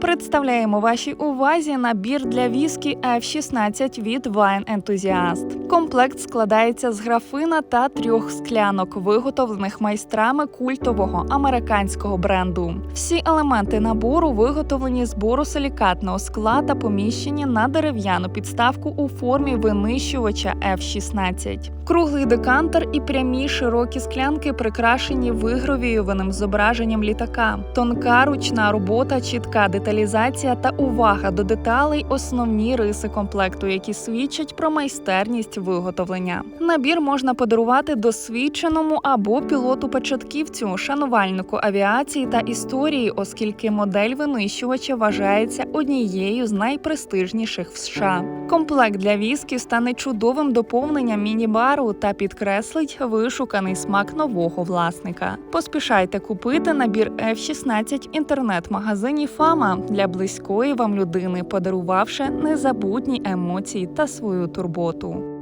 Представляємо вашій увазі набір для віскі F16 від Wine Enthusiast. Комплект складається з графина та трьох склянок, виготовлених майстрами культового американського бренду. Всі елементи набору виготовлені з боросилікатного скла та поміщені на дерев'яну підставку у формі винищувача F16. Круглий декантер і прямі широкі склянки прикрашені вигравіюваним зображенням літака. Тонка ручна робота, чітка деталізація та увага до деталей основні риси комплекту, які свідчать про майстерність виготовлення. Набір можна подарувати досвідченому або пілоту-початківцю, шанувальнику авіації та історії, оскільки модель винищувача вважається однією з найпрестижніших в США. Комплект для віскі стане чудовим доповненням міні-бару та підкреслить вишуканий смак нового власника. Поспішайте купити набір F16 інтернет-магазині Фама для близької вам людини, подарувавши незабутні емоції та свою турботу.